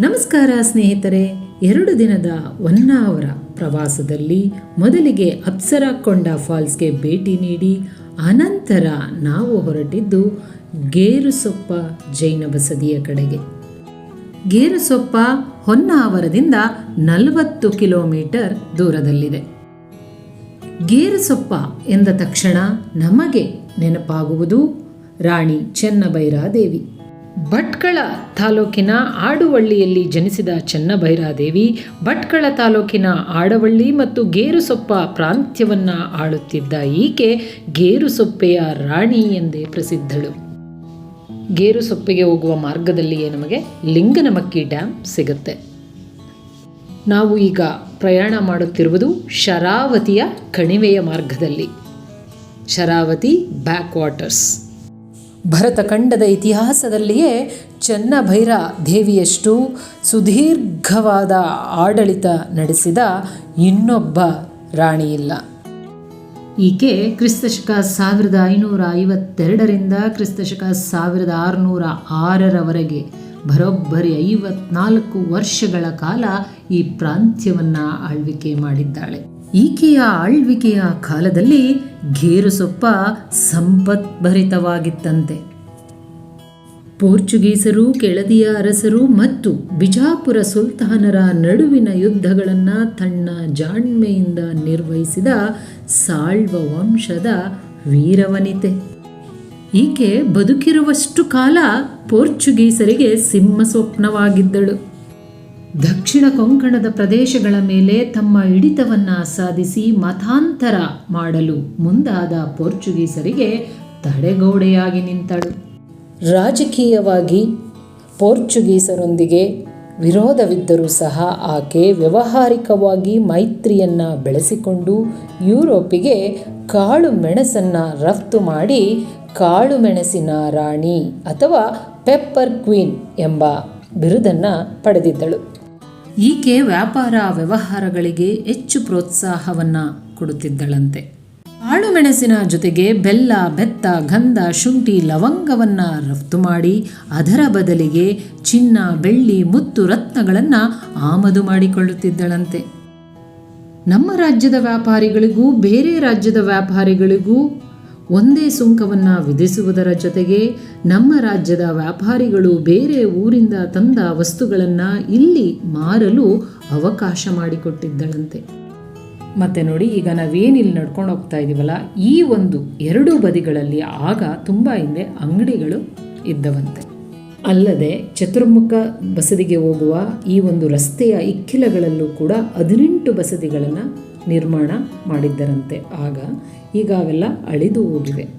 ನಮಸ್ಕಾರ ಸ್ನೇಹಿತರೆ, ಎರಡು ದಿನದ ಹೊನ್ನಾವರ ಪ್ರವಾಸದಲ್ಲಿ ಮೊದಲಿಗೆ ಅಪ್ಸರಕೊಂಡ ಫಾಲ್ಸ್ಗೆ ಭೇಟಿ ನೀಡಿ, ಅನಂತರ ನಾವು ಹೊರಟಿದ್ದು ಗೇರುಸೊಪ್ಪ ಜೈನ ಬಸದಿಯ ಕಡೆಗೆ. ಗೇರುಸೊಪ್ಪ ಹೊನ್ನಾವರದಿಂದ ನಲವತ್ತು ಕಿಲೋಮೀಟರ್ ದೂರದಲ್ಲಿದೆ. ಗೇರುಸೊಪ್ಪ ಎಂದ ತಕ್ಷಣ ನಮಗೆ ನೆನಪಾಗುವುದು ರಾಣಿ ಚೆನ್ನಭೈರಾದೇವಿ. ಭಟ್ಕಳ ತಾಲೂಕಿನ ಆಡುವಳ್ಳಿಯಲ್ಲಿ ಜನಿಸಿದ ಚೆನ್ನಭೈರಾದೇವಿ, ಭಟ್ಕಳ ತಾಲೂಕಿನ ಆಡವಳ್ಳಿ ಮತ್ತು ಗೇರುಸೊಪ್ಪ ಪ್ರಾಂತ್ಯವನ್ನ ಆಳುತ್ತಿದ್ದ ಈಕೆ ಗೇರುಸೊಪ್ಪೆಯ ರಾಣಿ ಎಂದೇ ಪ್ರಸಿದ್ಧಳು. ಗೇರುಸೊಪ್ಪೆಗೆ ಹೋಗುವ ಮಾರ್ಗದಲ್ಲಿಯೇ ನಮಗೆ ಲಿಂಗನಮಕ್ಕಿ ಡ್ಯಾಮ್ ಸಿಗುತ್ತೆ. ನಾವು ಈಗ ಪ್ರಯಾಣ ಮಾಡುತ್ತಿರುವುದು ಶರಾವತಿಯ ಕಣಿವೆಯ ಮಾರ್ಗದಲ್ಲಿ. ಶರಾವತಿ ಬ್ಯಾಕ್ ವಾಟರ್ಸ್ ಭರತಖಂಡದ ಇತಿಹಾಸದಲ್ಲಿಯೇ ಚನ್ನಭೈರ ದೇವಿಯಷ್ಟು ಸುದೀರ್ಘವಾದ ಆಡಳಿತ ನಡೆಸಿದ ಇನ್ನೊಬ್ಬ ರಾಣಿಯಿಲ್ಲ. ಈಕೆ ಕ್ರಿಸ್ತಶಕ ಸಾವಿರದ ಐನೂರ ಐವತ್ತೆರಡರಿಂದ ಕ್ರಿಸ್ತಶಕ ಸಾವಿರದ ಆರುನೂರ ಆರರವರೆಗೆ ಬರೋಬ್ಬರಿ ಐವತ್ನಾಲ್ಕು ವರ್ಷಗಳ ಕಾಲ ಈ ಪ್ರಾಂತ್ಯವನ್ನು ಆಳ್ವಿಕೆ ಮಾಡಿದ್ದಾಳೆ. ಈಕೆಯ ಆಳ್ವಿಕೆಯ ಕಾಲದಲ್ಲಿ ಗೇರುಸೊಪ್ಪ ಸಂಪತ್ಭರಿತವಾಗಿತ್ತಂತೆ. ಪೋರ್ಚುಗೀಸರು, ಕೆಳದಿಯ ಅರಸರು ಮತ್ತು ಬಿಜಾಪುರ ಸುಲ್ತಾನರ ನಡುವಿನ ಯುದ್ಧಗಳನ್ನು ತನ್ನ ಜಾಣ್ಮೆಯಿಂದ ನಿರ್ವಹಿಸಿದ ಸಾಳ್ವ ವಂಶದ ವೀರವನಿತೆ. ಈಕೆ ಬದುಕಿರುವಷ್ಟು ಕಾಲ ಪೋರ್ಚುಗೀಸರಿಗೆ ಸಿಂಹ ಸ್ವಪ್ನವಾಗಿದ್ದಳು ದಕ್ಷಿಣ ಕೊಂಕಣದ ಪ್ರದೇಶಗಳ ಮೇಲೆ ತಮ್ಮ ಹಿಡಿತವನ್ನು ಸಾಧಿಸಿ ಮತಾಂತರ ಮಾಡಲು ಮುಂದಾದ ಪೋರ್ಚುಗೀಸರಿಗೆ ತಡೆಗೋಡೆಯಾಗಿ ನಿಂತಳು. ರಾಜಕೀಯವಾಗಿ ಪೋರ್ಚುಗೀಸರೊಂದಿಗೆ ವಿರೋಧವಿದ್ದರೂ ಸಹ ಆಕೆ ವ್ಯವಹಾರಿಕವಾಗಿ ಮೈತ್ರಿಯನ್ನ ಬೆಳೆಸಿಕೊಂಡು ಯುರೋಪಿಗೆ ಕಾಳು ಮೆಣಸನ್ನು ರಫ್ತು ಮಾಡಿ ಕಾಳು ಮೆಣಸಿನ ರಾಣಿ ಅಥವಾ ಪೆಪ್ಪರ್ ಕ್ವೀನ್ ಎಂಬ ಬಿರುದನ್ನು ಪಡೆದಿದ್ದಳು. ಈಕೆ ವ್ಯಾಪಾರ ವ್ಯವಹಾರಗಳಿಗೆ ಹೆಚ್ಚು ಪ್ರೋತ್ಸಾಹವನ್ನ ಕೊಡುತ್ತಿದ್ದಳಂತೆ. ಆಳುಮೆಣಸಿನ ಜೊತೆಗೆ ಬೆಲ್ಲ, ಬೆತ್ತ, ಗಂಧ, ಶುಂಠಿ, ಲವಂಗವನ್ನ ರಫ್ತು ಮಾಡಿ ಅದರ ಬದಲಿಗೆ ಚಿನ್ನ, ಬೆಳ್ಳಿ, ಮುತ್ತು ರತ್ನಗಳನ್ನು ಆಮದು ಮಾಡಿಕೊಳ್ಳುತ್ತಿದ್ದಳಂತೆ. ನಮ್ಮ ರಾಜ್ಯದ ವ್ಯಾಪಾರಿಗಳಿಗೂ ಬೇರೆ ರಾಜ್ಯದ ವ್ಯಾಪಾರಿಗಳಿಗೂ ಒಂದೇ ಸುಂಕವನ್ನು ವಿಧಿಸುವುದರ ಜೊತೆಗೆ ನಮ್ಮ ರಾಜ್ಯದ ವ್ಯಾಪಾರಿಗಳು ಬೇರೆ ಊರಿಂದ ತಂದ ವಸ್ತುಗಳನ್ನು ಇಲ್ಲಿ ಮಾರಲು ಅವಕಾಶ ಮಾಡಿಕೊಟ್ಟಿದ್ದಳಂತೆ. ಮತ್ತೆ ನೋಡಿ, ಈಗ ನಾವೇನಿಲ್ಲಿ ನಡ್ಕೊಂಡು ಹೋಗ್ತಾ ಇದ್ದೀವಲ್ಲ ಈ ಒಂದು ಎರಡು ಬದಿಗಳಲ್ಲಿ ಆಗ ತುಂಬ ಹಿಂದೆ ಅಂಗಡಿಗಳು ಇದ್ದವಂತೆ. ಅಲ್ಲದೆ ಚತುರ್ಮುಖ ಬಸದಿಗೆ ಹೋಗುವ ಈ ಒಂದು ರಸ್ತೆಯ ಇಕ್ಕಿಲಗಳಲ್ಲೂ ಕೂಡ ಹದಿನೆಂಟು ಬಸದಿಗಳನ್ನು ನಿರ್ಮಾಣ ಮಾಡಿದ್ದರಂತೆ. ಆಗ ಈಗ ಅವೆಲ್ಲ ಅಳಿದು ಹೋಗಿವೆ.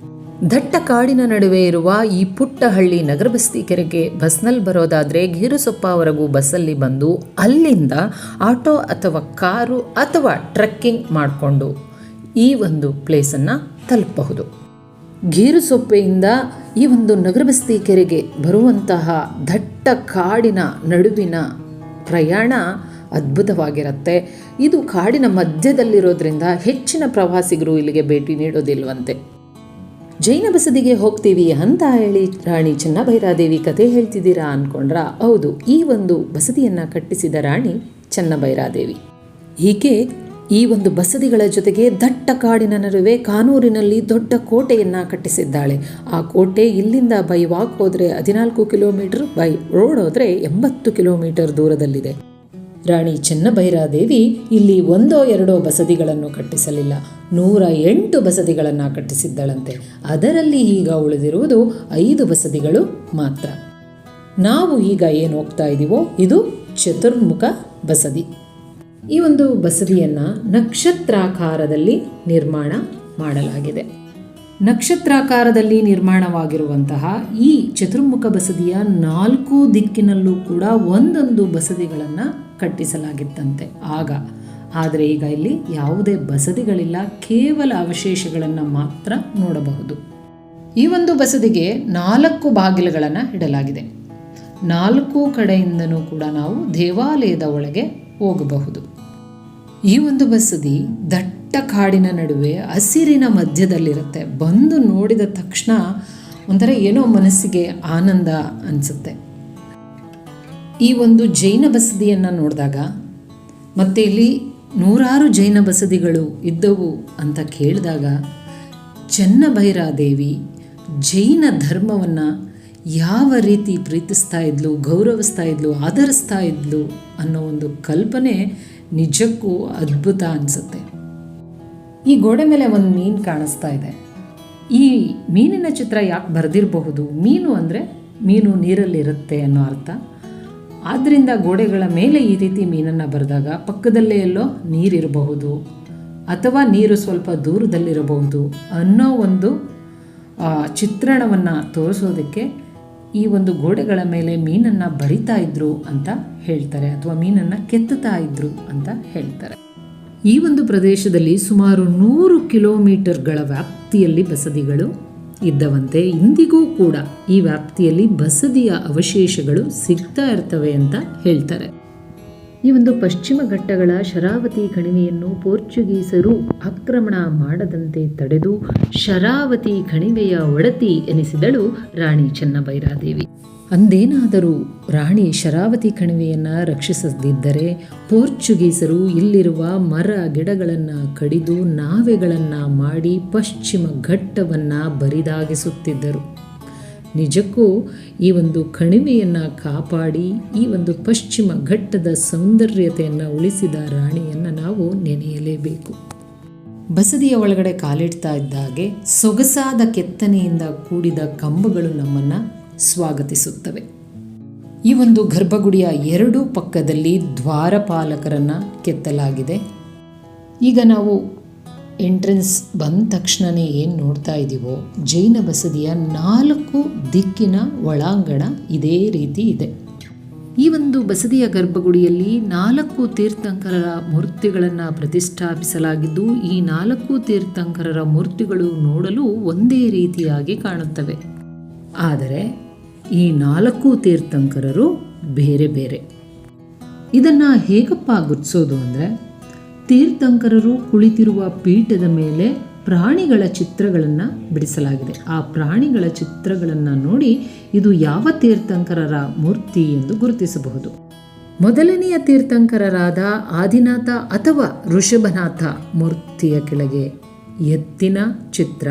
ದಟ್ಟ ಕಾಡಿನ ನಡುವೆ ಇರುವ ಈ ಪುಟ್ಟ ಹಳ್ಳಿ ನಗರ ಬಸ್ತಿ ಕೆರೆಗೆ ಬಸ್ನಲ್ಲಿ ಬರೋದಾದರೆ ಗೀರುಸೊಪ್ಪವರೆಗೂ ಬಸ್ಸಲ್ಲಿ ಬಂದು ಅಲ್ಲಿಂದ ಆಟೋ ಅಥವಾ ಕಾರು ಅಥವಾ ಟ್ರೆಕ್ಕಿಂಗ್ ಮಾಡಿಕೊಂಡು ಈ ಒಂದು ಪ್ಲೇಸನ್ನು ತಲುಪಬಹುದು. ಗೀರುಸೊಪ್ಪೆಯಿಂದ ಈ ಒಂದು ನಗರಬಸ್ತಿ ಕೆರೆಗೆ ಬರುವಂತಹ ದಟ್ಟ ಕಾಡಿನ ನಡುವಿನ ಪ್ರಯಾಣ ಅದ್ಭುತವಾಗಿರುತ್ತೆ. ಇದು ಕಾಡಿನ ಮಧ್ಯದಲ್ಲಿರೋದ್ರಿಂದ ಹೆಚ್ಚಿನ ಪ್ರವಾಸಿಗರು ಇಲ್ಲಿಗೆ ಭೇಟಿ ನೀಡೋದಿಲ್ವಂತೆ. ಜೈನ ಬಸದಿಗೆ ಹೋಗ್ತೀವಿ ಅಂತ ಹೇಳಿ ರಾಣಿ ಚೆನ್ನಭೈರಾದೇವಿ ಕತೆ ಹೇಳ್ತಿದ್ದೀರಾ ಅನ್ಕೊಂಡ್ರ? ಹೌದು, ಈ ಒಂದು ಬಸದಿಯನ್ನು ಕಟ್ಟಿಸಿದ ರಾಣಿ ಚೆನ್ನಭೈರಾದೇವಿ. ಹೀಗೆ ಈ ಒಂದು ಬಸದಿಗಳ ಜೊತೆಗೆ ದಟ್ಟ ಕಾಡಿನ ನಡುವೆ ಕಾನೂರಿನಲ್ಲಿ ದೊಡ್ಡ ಕೋಟೆಯನ್ನು ಕಟ್ಟಿಸಿದ್ದಾಳೆ. ಆ ಕೋಟೆ ಇಲ್ಲಿಂದ ಬೈ ವಾಕ್ ಹೋದರೆ ಹದಿನಾಲ್ಕು ಕಿಲೋಮೀಟರ್, ಬೈ ರೋಡ್ ಹೋದ್ರೆ ಎಂಬತ್ತು ಕಿಲೋಮೀಟರ್ ದೂರದಲ್ಲಿದೆ. ರಾಣಿ ಚೆನ್ನಭೈರಾದೇವಿ ಇಲ್ಲಿ ಒಂದೋ ಎರಡೋ ಬಸದಿಗಳನ್ನು ಕಟ್ಟಿಸಲಿಲ್ಲ. ನೂರ ಎಂಟು ಬಸದಿಗಳನ್ನು ಕಟ್ಟಿಸಿದ್ದಳಂತೆ. ಅದರಲ್ಲಿ ಈಗ ಉಳಿದಿರುವುದು ಐದು ಬಸದಿಗಳು ಮಾತ್ರ. ನಾವು ಈಗ ಏನು ಹೋಗ್ತಾ ಇದ್ದೀವೋ ಇದು ಚತುರ್ಮುಖ ಬಸದಿ. ಈ ಒಂದು ಬಸದಿಯನ್ನು ನಕ್ಷತ್ರಾಕಾರದಲ್ಲಿ ನಿರ್ಮಾಣ ಮಾಡಲಾಗಿದೆ. ನಕ್ಷತ್ರಾಕಾರದಲ್ಲಿ ನಿರ್ಮಾಣವಾಗಿರುವಂತಹ ಈ ಚತುರ್ಮುಖ ಬಸದಿಯ ನಾಲ್ಕು ದಿಕ್ಕಿನಲ್ಲೂ ಕೂಡ ಒಂದೊಂದು ಬಸದಿಗಳನ್ನು ಕಟ್ಟಿಸಲಾಗಿತ್ತಂತೆ. ಆಗ, ಆದರೆ ಈಗ ಇಲ್ಲಿ ಯಾವುದೇ ಬಸದಿಗಳಿಲ್ಲ, ಕೇವಲ ಅವಶೇಷಗಳನ್ನು ಮಾತ್ರ ನೋಡಬಹುದು. ಈ ಒಂದು ಬಸದಿಗೆ ನಾಲ್ಕು ಬಾಗಿಲುಗಳನ್ನು ಇಡಲಾಗಿದೆ. ನಾಲ್ಕು ಕಡೆಯಿಂದನೂ ಕೂಡ ನಾವು ದೇವಾಲಯದ ಒಳಗೆ ಹೋಗಬಹುದು. ಈ ಒಂದು ಬಸದಿ ದಟ್ಟ ಕಾಡಿನ ನಡುವೆ ಹಸಿರಿನ ಮಧ್ಯದಲ್ಲಿರುತ್ತೆ. ಬಂದು ನೋಡಿದ ತಕ್ಷಣ ಒಂಥರ ಏನೋ ಮನಸ್ಸಿಗೆ ಆನಂದ ಅನಿಸುತ್ತೆ. ಈ ಒಂದು ಜೈನ ಬಸದಿಯನ್ನು ನೋಡಿದಾಗ ಮತ್ತು ಇಲ್ಲಿ ನೂರಾರು ಜೈನ ಬಸದಿಗಳು ಇದ್ದವು ಅಂತ ಕೇಳಿದಾಗ ಚೆನ್ನಭೈರಾದೇವಿ ಜೈನ ಧರ್ಮವನ್ನು ಯಾವ ರೀತಿ ಪ್ರೀತಿಸ್ತಾ ಇದ್ಲು, ಗೌರವಿಸ್ತಾ ಇದ್ಲು, ಆಧರಿಸ್ತಾ ಇದ್ಲು ಅನ್ನೋ ಒಂದು ಕಲ್ಪನೆ ನಿಜಕ್ಕೂ ಅದ್ಭುತ ಅನಿಸುತ್ತೆ. ಈ ಗೋಡೆ ಮೇಲೆ ಒಂದು ಮೀನು ಕಾಣಿಸ್ತಾ ಇದೆ. ಈ ಮೀನಿನ ಚಿತ್ರ ಯಾಕೆ ಬರೆದಿರಬಹುದು? ಮೀನು ಅಂದರೆ ಮೀನು ನೀರಲ್ಲಿರುತ್ತೆ ಅನ್ನೋ ಅರ್ಥ. ಆದ್ದರಿಂದ ಗೋಡೆಗಳ ಮೇಲೆ ಈ ರೀತಿ ಮೀನನ್ನು ಬರೆದಾಗ ಪಕ್ಕದಲ್ಲೇ ಎಲ್ಲೋ ನೀರಿರಬಹುದು ಅಥವಾ ನೀರು ಸ್ವಲ್ಪ ದೂರದಲ್ಲಿರಬಹುದು ಅನ್ನೋ ಒಂದು ಚಿತ್ರಣವನ್ನು ತೋರಿಸೋದಕ್ಕೆ ಈ ಒಂದು ಗೋಡೆಗಳ ಮೇಲೆ ಮೀನನ್ನು ಬರಿತಾ ಇದ್ರು ಅಂತ ಹೇಳ್ತಾರೆ ಅಥವಾ ಮೀನನ್ನು ಕೆತ್ತುತ್ತಾ ಇದ್ರು ಅಂತ ಹೇಳ್ತಾರೆ. ಈ ಒಂದು ಪ್ರದೇಶದಲ್ಲಿ ಸುಮಾರು ನೂರು ಕಿಲೋಮೀಟರ್ಗಳ ವ್ಯಾಪ್ತಿಯಲ್ಲಿ ಬಸದಿಗಳು ಇದ್ದವಂತೆ ಇಂದಿಗೂ ಕೂಡ ಈ ವ್ಯಾಪ್ತಿಯಲ್ಲಿ ಬಸದಿಯ ಅವಶೇಷಗಳು ಸಿಗ್ತಾ ಇರ್ತವೆ ಅಂತ ಹೇಳ್ತಾರೆ. ಈ ಒಂದು ಪಶ್ಚಿಮ ಘಟ್ಟಗಳ ಶರಾವತಿ ಕಣಿವೆಯನ್ನು ಪೋರ್ಚುಗೀಸರು ಆಕ್ರಮಣ ಮಾಡದಂತೆ ತಡೆದು ಶರಾವತಿ ಕಣಿವೆಯ ಒಡತಿ ಎನಿಸಿದಳು ರಾಣಿ ಚೆನ್ನಬೈರಾದೇವಿ. ಅಂದೇನಾದರೂ ರಾಣಿ ಶರಾವತಿ ಕಣಿವೆಯನ್ನು ರಕ್ಷಿಸದಿದ್ದರೆ ಪೋರ್ಚುಗೀಸರು ಇಲ್ಲಿರುವ ಮರ ಗಿಡಗಳನ್ನು ಕಡಿದು ನಾವೆಗಳನ್ನು ಮಾಡಿ ಪಶ್ಚಿಮ ಘಟ್ಟವನ್ನು ಬರಿದಾಗಿಸುತ್ತಿದ್ದರು. ನಿಜಕ್ಕೂ ಈ ಒಂದು ಕಣಿವೆಯನ್ನು ಕಾಪಾಡಿ, ಈ ಒಂದು ಪಶ್ಚಿಮ ಘಟ್ಟದ ಸೌಂದರ್ಯತೆಯನ್ನು ಉಳಿಸಿದ ರಾಣಿಯನ್ನು ನಾವು ನೆನೆಯಲೇಬೇಕು. ಬಸದಿಯ ಒಳಗಡೆ ಕಾಲಿಡ್ತಾ ಇದ್ದಾಗೆ ಸೊಗಸಾದ ಕೆತ್ತನೆಯಿಂದ ಕೂಡಿದ ಕಂಬಗಳು ನಮ್ಮನ್ನು ಸ್ವಾಗತಿಸುತ್ತವೆ. ಈ ಒಂದು ಗರ್ಭಗುಡಿಯ ಎರಡೂ ಪಕ್ಕದಲ್ಲಿ ದ್ವಾರಪಾಲಕರನ್ನು ಕೆತ್ತಲಾಗಿದೆ. ಈಗ ನಾವು ಎಂಟ್ರೆನ್ಸ್ ಬಂದ ತಕ್ಷಣವೇ ಏನು ನೋಡ್ತಾ ಇದ್ದೀವೋ ಜೈನ ಬಸದಿಯ ನಾಲ್ಕು ದಿಕ್ಕಿನ ಒಳಾಂಗಣ ಇದೇ ರೀತಿ ಇದೆ. ಈ ಒಂದು ಬಸದಿಯ ಗರ್ಭಗುಡಿಯಲ್ಲಿ ನಾಲ್ಕು ತೀರ್ಥಂಕರರ ಮೂರ್ತಿಗಳನ್ನು ಪ್ರತಿಷ್ಠಾಪಿಸಲಾಗಿದ್ದು, ಈ ನಾಲ್ಕು ತೀರ್ಥಂಕರರ ಮೂರ್ತಿಗಳು ನೋಡಲು ಒಂದೇ ರೀತಿಯಾಗಿ ಕಾಣುತ್ತವೆ. ಆದರೆ, ಈ ನಾಲ್ಕು ತೀರ್ಥಂಕರರು ಬೇರೆ ಬೇರೆ. ಇದನ್ನು ಹೇಗಪ್ಪ ಗುರುತಿಸೋದು ಅಂದರೆ ತೀರ್ಥಂಕರರು ಕುಳಿತಿರುವ ಪೀಠದ ಮೇಲೆ ಪ್ರಾಣಿಗಳ ಚಿತ್ರಗಳನ್ನು ಬಿಡಿಸಲಾಗಿದೆ. ಆ ಪ್ರಾಣಿಗಳ ಚಿತ್ರಗಳನ್ನು ನೋಡಿ ಇದು ಯಾವ ತೀರ್ಥಂಕರರ ಮೂರ್ತಿ ಎಂದು ಗುರುತಿಸಬಹುದು. ಮೊದಲನೆಯ ತೀರ್ಥಂಕರರಾದ ಆದಿನಾಥ ಅಥವಾ ಋಷಭನಾಥ ಮೂರ್ತಿಯ ಕೆಳಗೆ ಎತ್ತಿನ ಚಿತ್ರ,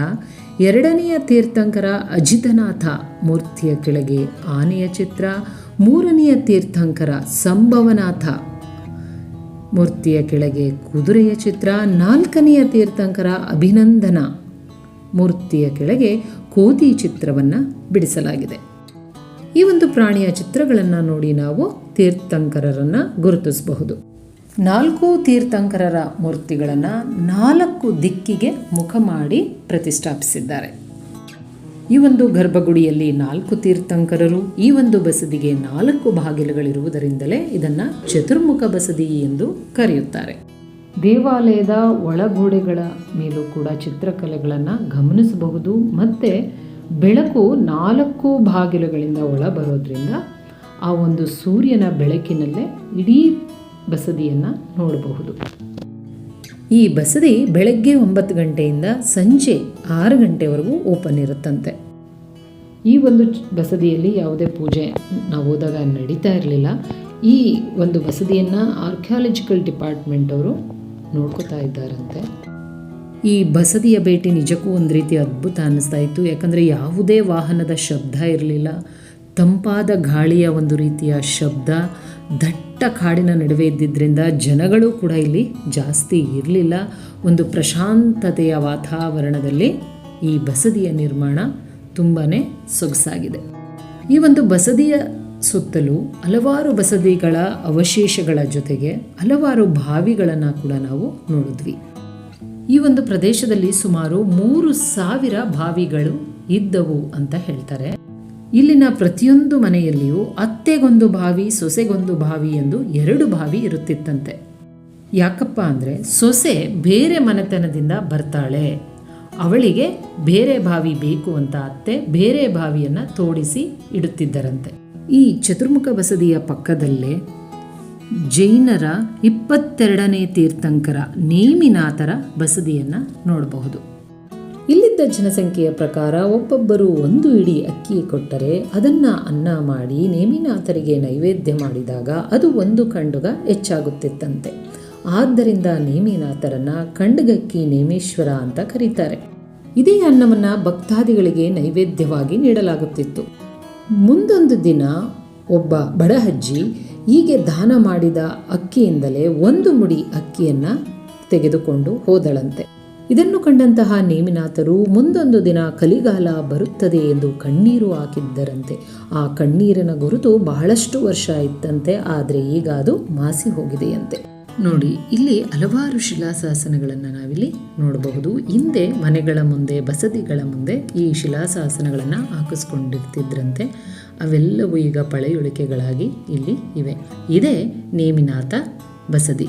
ಎರಡನೆಯ ತೀರ್ಥಂಕರ ಅಜಿತನಾಥ ಮೂರ್ತಿಯ ಕೆಳಗೆ ಆನೆಯ ಚಿತ್ರ, ಮೂರನೆಯ ತೀರ್ಥಂಕರ ಸಂಭವನಾಥ ಮೂರ್ತಿಯ ಕೆಳಗೆ ಕುದುರೆಯ ಚಿತ್ರ, ನಾಲ್ಕನೆಯ ತೀರ್ಥಂಕರ ಅಭಿನಂದನ. ಮೂರ್ತಿಯ ಕೆಳಗೆ ಕೋತಿ ಚಿತ್ರವನ್ನು ಬಿಡಿಸಲಾಗಿದೆ. ಈ ಒಂದು ಪ್ರಾಣಿಯ ಚಿತ್ರಗಳನ್ನು ನೋಡಿ ನಾವು ತೀರ್ಥಂಕರರನ್ನು ಗುರುತಿಸಬಹುದು. ನಾಲ್ಕು ತೀರ್ಥಂಕರರ ಮೂರ್ತಿಗಳನ್ನು ನಾಲ್ಕು ದಿಕ್ಕಿಗೆ ಮುಖ ಮಾಡಿ ಪ್ರತಿಷ್ಠಾಪಿಸಿದ್ದಾರೆ. ಈ ಒಂದು ಗರ್ಭಗುಡಿಯಲ್ಲಿ ನಾಲ್ಕು ತೀರ್ಥಂಕರರು, ಈ ಒಂದು ಬಸದಿಗೆ ನಾಲ್ಕು ಬಾಗಿಲುಗಳಿರುವುದರಿಂದಲೇ ಇದನ್ನು ಚತುರ್ಮುಖ ಬಸದಿ ಎಂದು ಕರೆಯುತ್ತಾರೆ. ದೇವಾಲಯದ ಒಳಗೋಡೆಗಳ ಮೇಲೂ ಕೂಡ ಚಿತ್ರಕಲೆಗಳನ್ನು ಗಮನಿಸಬಹುದು. ಮತ್ತು ಬೆಳಕು ನಾಲ್ಕು ಬಾಗಿಲುಗಳಿಂದ ಒಳ ಬರೋದ್ರಿಂದ ಆ ಒಂದು ಸೂರ್ಯನ ಬೆಳಕಿನಲ್ಲೇ ಇಡೀ ಬಸದಿಯನ್ನು ನೋಡಬಹುದು. ಈ ಬಸದಿ ಬೆಳಗ್ಗೆ ಒಂಬತ್ತು ಗಂಟೆಯಿಂದ ಸಂಜೆ ಆರು ಗಂಟೆವರೆಗೂ ಓಪನ್ ಇರುತ್ತಂತೆ. ಈ ಒಂದು ಬಸದಿಯಲ್ಲಿ ಯಾವುದೇ ಪೂಜೆ ನಾವು ಹೋದಾಗ ನಡೀತಾ ಇರಲಿಲ್ಲ. ಈ ಒಂದು ಬಸದಿಯನ್ನು ಆರ್ಕಿಯಾಲಜಿಕಲ್ ಡಿಪಾರ್ಟ್ಮೆಂಟ್ ಅವರು ನೋಡ್ಕೋತಾ ಇದ್ದಾರಂತೆ. ಈ ಬಸದಿಯ ಭೇಟಿ ನಿಜಕ್ಕೂ ಒಂದು ರೀತಿ ಅದ್ಭುತ ಅನ್ನಿಸ್ತಾ ಇತ್ತು. ಯಾಕಂದರೆ ಯಾವುದೇ ವಾಹನದ ಶಬ್ದ ಇರಲಿಲ್ಲ. ತಂಪಾದ ಗಾಳಿಯ ಒಂದು ರೀತಿಯ ಶಬ್ದ ದಟ್ಟ ಕಾಡಿನ ನಡುವೆ ಇದ್ದಿದ್ದರಿಂದ ಜನಗಳು ಕೂಡ ಇಲ್ಲಿ ಜಾಸ್ತಿ ಇರಲಿಲ್ಲ. ಒಂದು ಪ್ರಶಾಂತತೆಯ ವಾತಾವರಣದಲ್ಲಿ ಈ ಬಸದಿಯ ನಿರ್ಮಾಣ ತುಂಬಾ ಸೊಗಸಾಗಿದೆ. ಈ ಒಂದು ಬಸದಿಯ ಸುತ್ತಲೂ ಹಲವಾರು ಬಸದಿಗಳ ಅವಶೇಷಗಳ ಜೊತೆಗೆ ಹಲವಾರು ಬಾವಿಗಳನ್ನು ಕೂಡ ನಾವು ನೋಡಿದ್ವಿ. ಈ ಒಂದು ಪ್ರದೇಶದಲ್ಲಿ ಸುಮಾರು ಮೂರು ಸಾವಿರ ಬಾವಿಗಳು ಇದ್ದವು ಅಂತ ಹೇಳ್ತಾರೆ. ಇಲ್ಲಿನ ಪ್ರತಿಯೊಂದು ಮನೆಯಲ್ಲಿಯೂ ಅತ್ತೆಗೊಂದು ಬಾವಿ, ಸೊಸೆಗೊಂದು ಬಾವಿ ಎಂದು ಎರಡು ಬಾವಿ ಇರುತ್ತಿತ್ತಂತೆ. ಯಾಕಪ್ಪ ಅಂದರೆ ಸೊಸೆ ಬೇರೆ ಮನೆತನದಿಂದ ಬರ್ತಾಳೆ. ಅವಳಿಗೆ ಬೇರೆ ಬಾವಿ ಬೇಕು ಅಂತ ಅತ್ತೆ ಬೇರೆ ಬಾವಿಯನ್ನು ತೋಡಿಸಿ ಇಡುತ್ತಿದ್ದರಂತೆ. ಈ ಚತುರ್ಮುಖ ಬಸದಿಯ ಪಕ್ಕದಲ್ಲೇ ಜೈನರ ಇಪ್ಪತ್ತೆರಡನೇ ತೀರ್ಥಂಕರ ನೇಮಿನಾಥರ ಬಸದಿಯನ್ನು ನೋಡಬಹುದು. ಇಲ್ಲಿದ್ದ ಜನಸಂಖ್ಯೆಯ ಪ್ರಕಾರ ಒಬ್ಬೊಬ್ಬರು ಒಂದು ಇಡಿ ಅಕ್ಕಿ ಕೊಟ್ಟರೆ ಅದನ್ನು ಅನ್ನ ಮಾಡಿ ನೇಮಿನಾಥರಿಗೆ ನೈವೇದ್ಯ ಮಾಡಿದಾಗ ಅದು ಒಂದು ಖಂಡುಗ ಹೆಚ್ಚಾಗುತ್ತಿತ್ತಂತೆ. ಆದ್ದರಿಂದ ನೇಮಿನಾಥರನ್ನ ಖಂಡಗಕ್ಕಿ ನೇಮೇಶ್ವರ ಅಂತ ಕರೀತಾರೆ. ಇದೇ ಅನ್ನವನ್ನು ಭಕ್ತಾದಿಗಳಿಗೆ ನೈವೇದ್ಯವಾಗಿ ನೀಡಲಾಗುತ್ತಿತ್ತು. ಮುಂದೊಂದು ದಿನ ಒಬ್ಬ ಬಡಹಜ್ಜಿ ಹೀಗೆ ದಾನ ಮಾಡಿದ ಅಕ್ಕಿಯಿಂದಲೇ ಒಂದು ಮುಡಿ ಅಕ್ಕಿಯನ್ನು ತೆಗೆದುಕೊಂಡು ಹೋದಳಂತೆ. ಇದನ್ನು ಕಂಡಂತಹ ನೇಮಿನಾಥರು ಮುಂದೊಂದು ದಿನ ಕಲಿಗಾಲ ಬರುತ್ತದೆ ಎಂದು ಕಣ್ಣೀರು ಹಾಕಿದ್ದರಂತೆ. ಆ ಕಣ್ಣೀರಿನ ಗುರುತು ಬಹಳಷ್ಟು ವರ್ಷ ಇತ್ತಂತೆ, ಆದರೆ ಈಗ ಅದು ಮಾಸಿ ಹೋಗಿದೆಯಂತೆ. ನೋಡಿ, ಇಲ್ಲಿ ಹಲವಾರು ಶಿಲಾಶಾಸನಗಳನ್ನು ನಾವಿಲ್ಲಿ ನೋಡಬಹುದು. ಹಿಂದೆ ಮನೆಗಳ ಮುಂದೆ, ಬಸದಿಗಳ ಮುಂದೆ ಈ ಶಿಲಾಶಾಸನಗಳನ್ನು ಹಾಕಿಸ್ಕೊಂಡಿರ್ತಿದ್ರಂತೆ. ಅವೆಲ್ಲವೂ ಈಗ ಪಳೆಯುಳಿಕೆಗಳಾಗಿ ಇಲ್ಲಿ ಇವೆ. ಇದೇ ನೇಮಿನಾಥ ಬಸದಿ.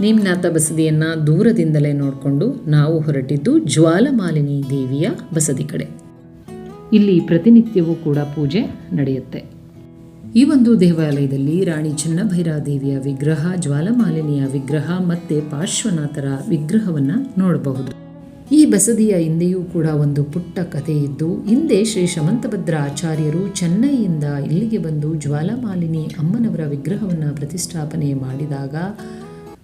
ನೇಮಿನಾಥ ಬಸದಿಯನ್ನು ದೂರದಿಂದಲೇ ನೋಡಿಕೊಂಡು ನಾವು ಹೊರಟಿದ್ದು ಜ್ವಾಲಮಾಲಿನಿ ದೇವಿಯ ಬಸದಿ ಕಡೆ. ಇಲ್ಲಿ ಪ್ರತಿನಿತ್ಯವೂ ಕೂಡ ಪೂಜೆ ನಡೆಯುತ್ತೆ. ಈ ಒಂದು ದೇವಾಲಯದಲ್ಲಿ ರಾಣಿ ಚೆನ್ನಭೈರಾದೇವಿಯ ವಿಗ್ರಹ, ಜ್ವಾಲಮಾಲಿನಿಯ ವಿಗ್ರಹ ಮತ್ತೆ ಪಾರ್ಶ್ವನಾಥರ ವಿಗ್ರಹವನ್ನು ನೋಡಬಹುದು. ಈ ಬಸದಿಯ ಹಿಂದೆಯೂ ಕೂಡ ಒಂದು ಪುಟ್ಟ ಕಥೆ ಇದ್ದು, ಹಿಂದೆ ಶ್ರೀ ಶಮಂತಭದ್ರ ಆಚಾರ್ಯರು ಚೆನ್ನೈಯಿಂದ ಇಲ್ಲಿಗೆ ಬಂದು ಜ್ವಾಲಮಾಲಿನಿ ಅಮ್ಮನವರ ವಿಗ್ರಹವನ್ನು ಪ್ರತಿಷ್ಠಾಪನೆ ಮಾಡಿದಾಗ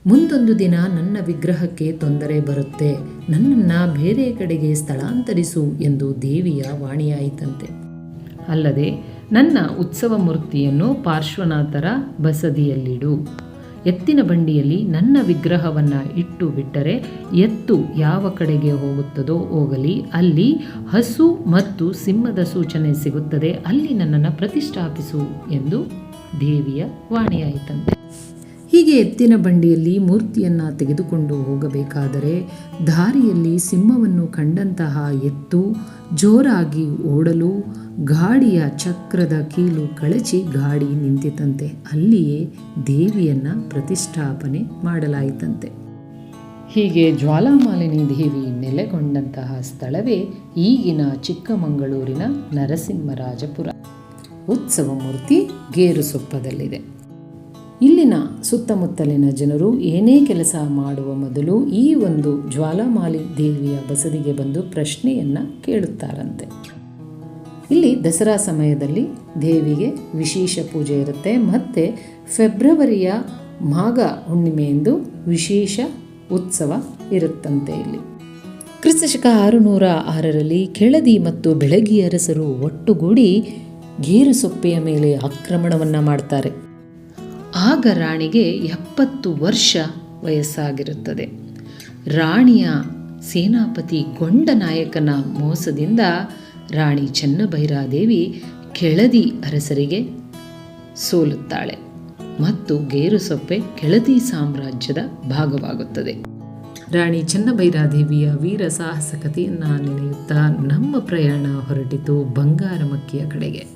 ಮುಂದೊಂದು ದಿನ ನನ್ನ ವಿಗ್ರಹಕ್ಕೆ ತೊಂದರೆ ಬರುತ್ತೆ. ನನ್ನನ್ನು ಬೇರೆ ಕಡೆಗೆ ಸ್ಥಳಾಂತರಿಸು ಎಂದು ದೇವಿಯ ವಾಣಿಯಾಯಿತಂತೆ. ಅಲ್ಲದೆ ನನ್ನ ಉತ್ಸವ ಮೂರ್ತಿಯನ್ನು ಪಾರ್ಶ್ವನಾಥರ ಬಸದಿಯಲ್ಲಿಡು. ಎತ್ತಿನ ಬಂಡಿಯಲ್ಲಿ ನನ್ನ ವಿಗ್ರಹವನ್ನು ಇಟ್ಟು ಬಿಟ್ಟರೆ ಎತ್ತು ಯಾವ ಕಡೆಗೆ ಹೋಗುತ್ತದೋ ಹೋಗಲಿ, ಅಲ್ಲಿ ಹಸು ಮತ್ತು ಸಿಂಹದ ಸೂಚನೆ ಸಿಗುತ್ತದೆ. ಅಲ್ಲಿ ನನ್ನನ್ನು ಪ್ರತಿಷ್ಠಾಪಿಸು ಎಂದು ದೇವಿಯ ವಾಣಿಯಾಯಿತಂತೆ. ಹೀಗೆ ಎತ್ತಿನ ಬಂಡಿಯಲ್ಲಿ ಮೂರ್ತಿಯನ್ನು ತೆಗೆದುಕೊಂಡು ಹೋಗಬೇಕಾದರೆ ದಾರಿಯಲ್ಲಿ ಸಿಂಹವನ್ನು ಕಂಡಂತಹ ಎತ್ತು ಜೋರಾಗಿ ಓಡಲು ಗಾಡಿಯ ಚಕ್ರದ ಕೀಲು ಕಳಚಿ ಗಾಡಿ ನಿಂತಿತಂತೆ ಅಲ್ಲಿಯೇ ದೇವಿಯನ್ನು ಪ್ರತಿಷ್ಠಾಪನೆ ಮಾಡಲಾಯಿತಂತೆ. ಹೀಗೆ ಜ್ವಾಲಾಮಾಲಿನಿ ದೇವಿ ನೆಲೆಗೊಂಡಂತಹ ಸ್ಥಳವೇ ಈಗಿನ ಚಿಕ್ಕಮಗಳೂರಿನ ನರಸಿಂಹರಾಜಪುರ. ಉತ್ಸವ ಮೂರ್ತಿ ಗೇರುಸೊಪ್ಪದಲ್ಲಿದೆ. ಇಲ್ಲಿನ ಸುತ್ತಮುತ್ತಲಿನ ಜನರು ಏನೇ ಕೆಲಸ ಮಾಡುವ ಮೊದಲು ಈ ಒಂದು ಜ್ವಾಲಾಮಾಲಿ ದೇವಿಯ ಬಸದಿಗೆ ಬಂದು ಪ್ರಶ್ನೆಯನ್ನು ಕೇಳುತ್ತಾರಂತೆ. ಇಲ್ಲಿ ದಸರಾ ಸಮಯದಲ್ಲಿ ದೇವಿಗೆ ವಿಶೇಷ ಪೂಜೆ ಇರುತ್ತೆ. ಮತ್ತು ಫೆಬ್ರವರಿಯ ಮಾಘ ಹುಣ್ಣಿಮೆಯಂದು ವಿಶೇಷ ಉತ್ಸವ ಇರುತ್ತಂತೆ ಇಲ್ಲಿ. ಕ್ರಿಸ್ತಶಕ ಆರುನೂರ ಆರರಲ್ಲಿ ಕೆಳದಿ ಮತ್ತು ಬೆಳಗಿ ಅರಸರು ಒಟ್ಟುಗೂಡಿ ಗೇರುಸೊಪ್ಪೆಯ ಮೇಲೆ ಆಕ್ರಮಣವನ್ನು ಮಾಡ್ತಾರೆ. ಆಗ ರಾಣಿಗೆ ಎಪ್ಪತ್ತು ವರ್ಷ ವಯಸ್ಸಾಗಿರುತ್ತದೆ. ರಾಣಿಯ ಸೇನಾಪತಿ ಗೊಂಡನಾಯಕನ ಮೋಸದಿಂದ ರಾಣಿ ಚೆನ್ನಭೈರಾದೇವಿ ಕೆಳದಿ ಅರಸರಿಗೆ ಸೋಲುತ್ತಾಳೆ ಮತ್ತು ಗೇರುಸೊಪ್ಪೆ ಕೆಳದಿ ಸಾಮ್ರಾಜ್ಯದ ಭಾಗವಾಗುತ್ತದೆ. ರಾಣಿ ಚೆನ್ನಭೈರಾದೇವಿಯ ವೀರ ಸಾಹಸ ಕಥೆಯನ್ನು ನೆನೆಯುತ್ತಾ ನಮ್ಮ ಪ್ರಯಾಣ ಹೊರಟಿತು ಬಂಗಾರಮಕ್ಕಿಯ ಕಡೆಗೆ.